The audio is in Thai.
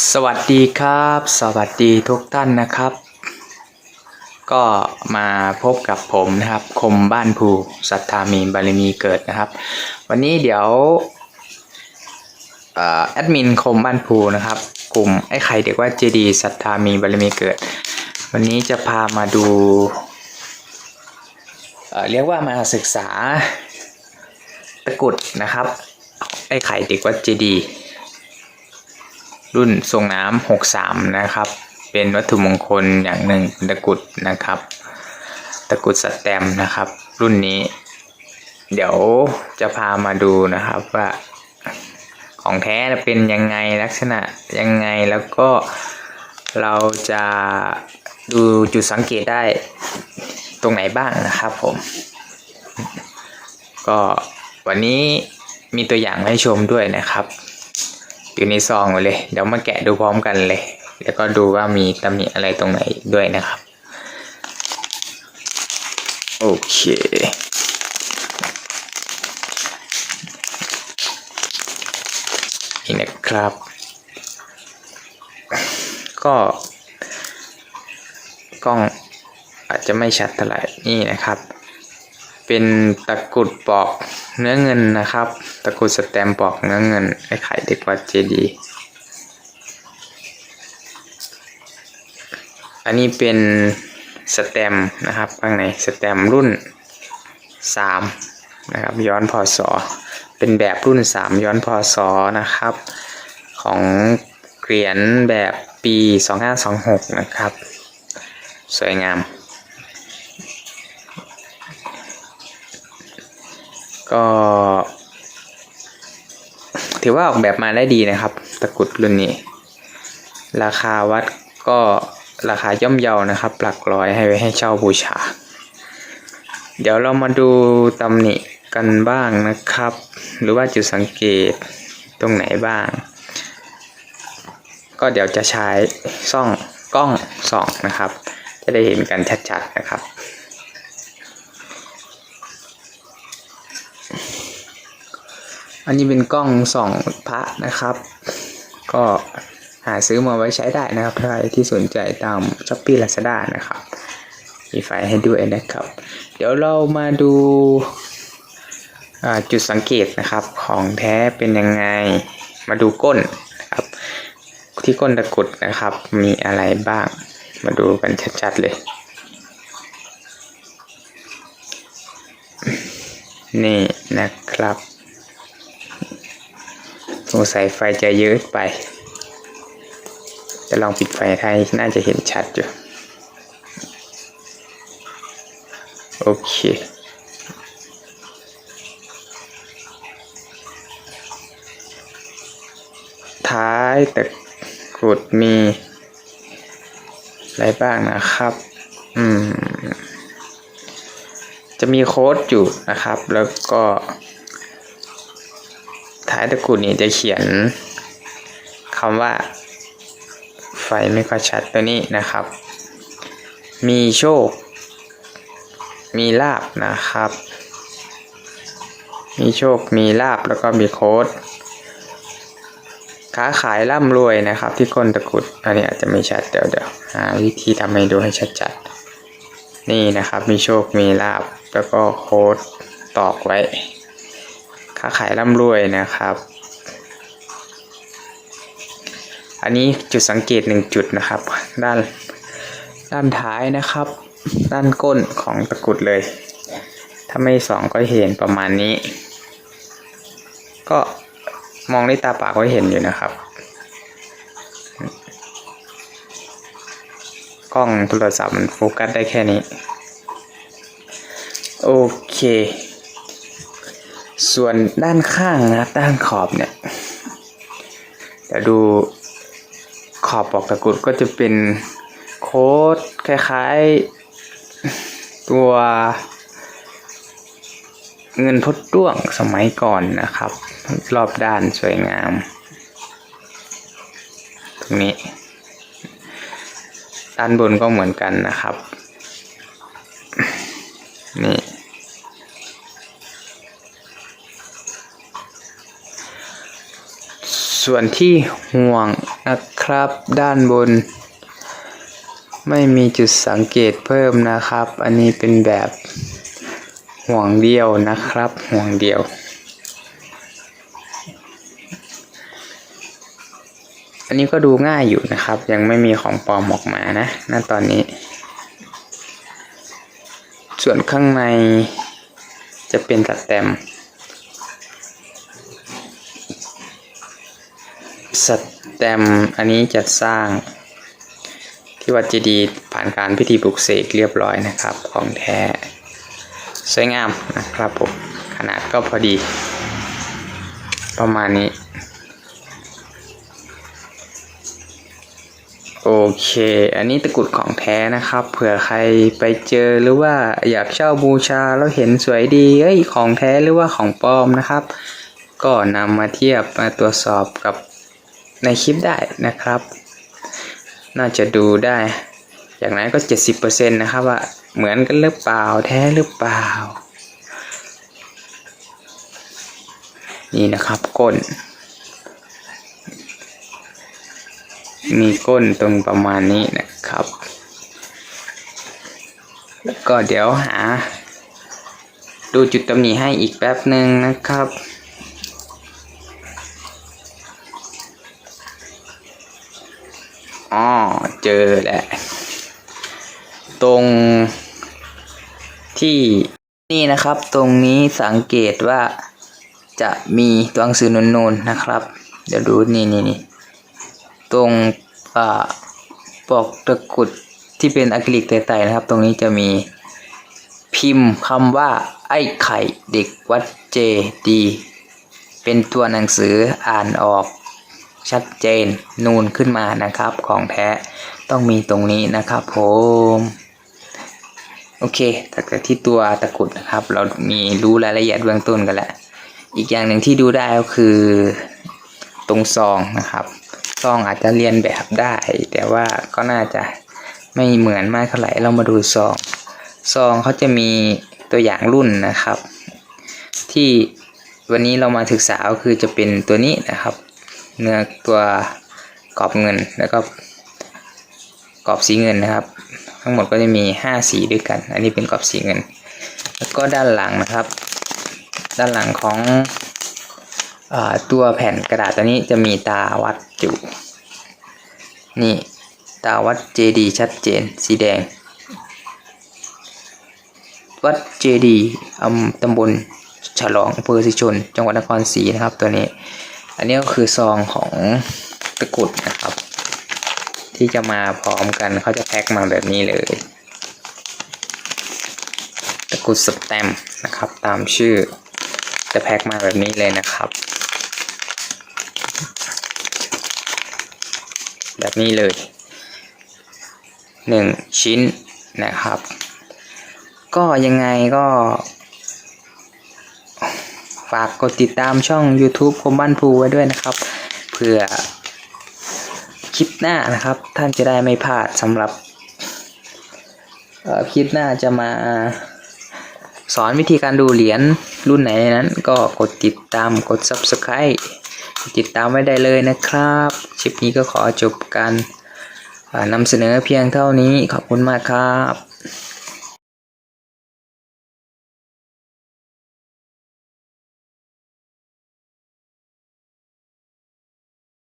สวัสดีครับ สวัสดีทุกท่านนะครับ ก็มาพบกับผมนะครับ คมบ้านภูศรัทธามีบารมีเกิดนะครับ วันนี้เดี๋ยวเออแอดมินคมบ้านภูนะครับ กลุ่มไอ้ไข่เด็กว่าเจดีศรัทธามีบารมีเกิด วันนี้จะพามาดูเเรียกว่ามาศึกษาตะกรุดนะครับ ไอ้ไข่เด็กวัดเจดีย์ รุ่นทรงน้ำ63นะครับ เป็นวัตถุมงคลอย่างหนึ่งตะกุดนะครับ ตะกุดสแตมป์นะครับ รุ่นนี้ เดี๋ยวจะพามาดูนะครับว่าของแท้เป็นยังไงลักษณะยังไงแล้วก็เราจะดูจุดสังเกตได้ตรงไหนบ้างนะครับผม ก็วันนี้มีตัวอย่างให้ชมด้วยนะครับ อยู่ในซองเลย เดี๋ยวมาแกะดูพร้อมกันเลย แล้วก็ดูว่ามีตำหนิอะไรตรงไหนด้วยนะครับ โอเค นี่นะครับ ก็กล้องอาจจะไม่ชัดเท่าไหร่นี่นะครับ เป็นตะกรุดปอกเนื้อเงินนะครับ ตะกรุดสแตมปอกเนื้อเงินไอ้ไข่เด็กวัดเจดีย์อันนี้เป็นสแตมนะครับข้างในสแตมรุ่น 3 นะครับ ย้อนพศเป็นแบบรุ่น 3 ย้อนพศนะครับ ของเหรียญแบบปี 2526 นะครับ สวยงาม ก็ถือว่าออกแบบมาได้ดีนะครับ ตะกรุดรุ่นนี้ ราคาวัดก็ราคาย่อมเยานะครับ หลักร้อยให้ไว้ให้เช่าบูชา เดี๋ยวเรามาดูตำหนิกันบ้างนะครับ หรือว่าจุดสังเกตตรงไหนบ้าง ก็เดี๋ยวจะใช้ซ่องกล้องส่องนะครับ จะได้เห็นกันชัดๆนะครับ อันนี้เป็นกล้องส่องพระนะครับ ก็หาซื้อมาไว้ใช้ได้นะครับใครที่สนใจตามช้อปปี้ลาซาด้านะครับมีไฟให้ด้วยนะครับ เดี๋ยวเรามาดูจุดสังเกตนะครับของแท้เป็นยังไงมาดูก้นนะครับ ที่ก้นตะกรุดนะครับ มีอะไรบ้าง มาดูกันชัดๆเลย นี่นะครับ สงสัยไฟจะเยอะไป จะลองปิดไฟให้น่าจะเห็นชัดอยู่ โอเคท้ายตะกรุดมี อะไรบ้างนะครับ อืม จะมีโค้ดอยู่นะครับ แล้วก็ ท้ายตะกรุดนี้จะเขียนคำว่า ไฟไม่ค่อยชัดตัวนี้นะครับ มีโชค มีลาบนะครับ มีโชค มีลาบแล้วก็มีโค้ดค้าขายร่ำรวยนะครับ ที่ก้นตะกรุดอันนี้อาจจะไม่ชัดเดี๋ยวเดี๋ยวหาวิธีทำให้ดูให้ชัดๆนี่นะครับ มีโชคมีลาบแล้วก็โค้ดตอกไว้ ค้าขายร่ำรวยนะครับ อันนี้จุดสังเกตหนึ่งจุดนะครับ ด้านด้านท้ายนะครับ ด้านก้นของตะกุดเลย ถ้าไม่สองก็เห็นประมาณนี้ ก็มองด้วยตาเปล่าก็เห็นอยู่นะครับกล้องโทรศัพท์มันโฟกัสได้แค่นี้ โอเค ส่วนด้านข้างนะด้านขอบเนี่ยเดี๋ยวดูขอบปอกตะกรุดก็จะเป็นโค้ดคล้ายๆ ตัวเงินพดด้วงสมัยก่อนนะครับ รอบด้านสวยงาม ตรงนี้ ด้านบนก็เหมือนกันนะครับ นี่ ส่วนที่ห่วงนะคนะครับ ด้านบน ไม่มีจุดสังเกตเพิ่มนะครับ อันนี้เป็นแบบห่วงเดียวนะครับ ห่วงเดียว อันนี้ก็ดูง่ายอยู่นะครับ ยังไม่มีของปลอมออกมานะณตอนนี้ ส่วนข้างในจะเป็นตัดแต้ม สแตมอันนี้จะสร้าง ที่วัดเจดีย์ผ่านการพิธีปลุกเสกเรียบร้อยนะครับ ของแท้ สวยงามนะครับผม ขนาดก็พอดี ประมาณนี้ โอเค อันนี้ตะกุดของแท้นะครับ เผื่อใครไปเจอหรือว่าอยากเช่าบูชาแล้วเห็นสวยดีเอ้ยของแท้หรือว่าของปลอมนะครับก็นำมาเทียบมาตรวจสอบกับ ในคลิปได้นะครับ น่าจะดูได้อย่างนั้นก็ 70%นะครับว่าเหมือนกันหรือเปล่าแท้หรือเปล่า นี่นะครับก้น มีก้นตรงประมาณนี้นะครับ แล้วก็เดี๋ยวหา ดูจุดตำหนิให้อีกแป๊บหนึ่งนะครับ เจอแหละ ตรงที่นี่นะครับ ตรงนี้สังเกตว่าจะมีตัวหนังสือนูนๆนะครับ เดี๋ยวดูนี่นี่นี่ตรงอ่าปอกตะกุดที่เป็นอะคริลิกไต่ๆนะครับ ตรงนี้จะมีพิมพ์คำว่า ไอ้ไข่เด็กวัดเจดี เป็นตัวหนังสืออ่านออก ชัดเจนนูนขึ้นมานะครับ ของแท้ต้องมีตรงนี้นะครับผมโอเคจากที่ตัวตะกุดนะครับ เรามีรู้รายละเอียดเบื้องต้นกันแล้วอีกอย่างหนึ่งที่ดูได้ก็คือตรงซองนะครับซองอาจจะเรียนแบบได้ แต่ว่าก็น่าจะไม่เหมือนมากเท่าไหร่เรามาดูซองซองเขาจะมีตัวอย่างรุ่นนะครับ ที่วันนี้เรามาศึกษาก็คือจะเป็นตัวนี้นะครับ เนื้อตัวกรอบเงินแล้วก็กรอบสีเงินนะครับ ทั้งหมดก็จะมี 5 สีด้วยกัน อันนี้เป็นกรอบสีเงิน แล้วก็ด้านหลังนะครับ ด้านหลังของอตัวแผ่นกระดาษตัวนี้จะมีตาวัดอยู่นี่ตาวัดเจดีชัดเจน สีแดง วัดเจดีอำตำบลฉลองอำเภอสิชน จังหวัดนครศรีนะครับตัวนี้ อันนี้ก็คือซองของตะกุดนะครับ ที่จะมาพร้อมกันเขาจะแพ็คมาแบบนี้เลย ตะกุดสแตมป์นะครับ ตามชื่อจะแพ็คมาแบบนี้เลยนะครับ แบบนี้เลยหนึ่งชิ้นนะครับ ก็ยังไงก็ ฝากกดติดตามช่อง YouTube คมบ้านภูไว้ด้วยนะครับ เพื่อคลิปหน้านะครับ ท่านจะได้ไม่พลาดสำหรับคลิปหน้าจะมาสอนวิธีการดูเหรียญรุ่นไหนนั้น ก็กดติดตามกด Subscribe ติดตามไว้ได้เลยนะครับคลิปนี้ก็ขอจบการนำเสนอเพียงเท่านี้ขอบคุณมากครับ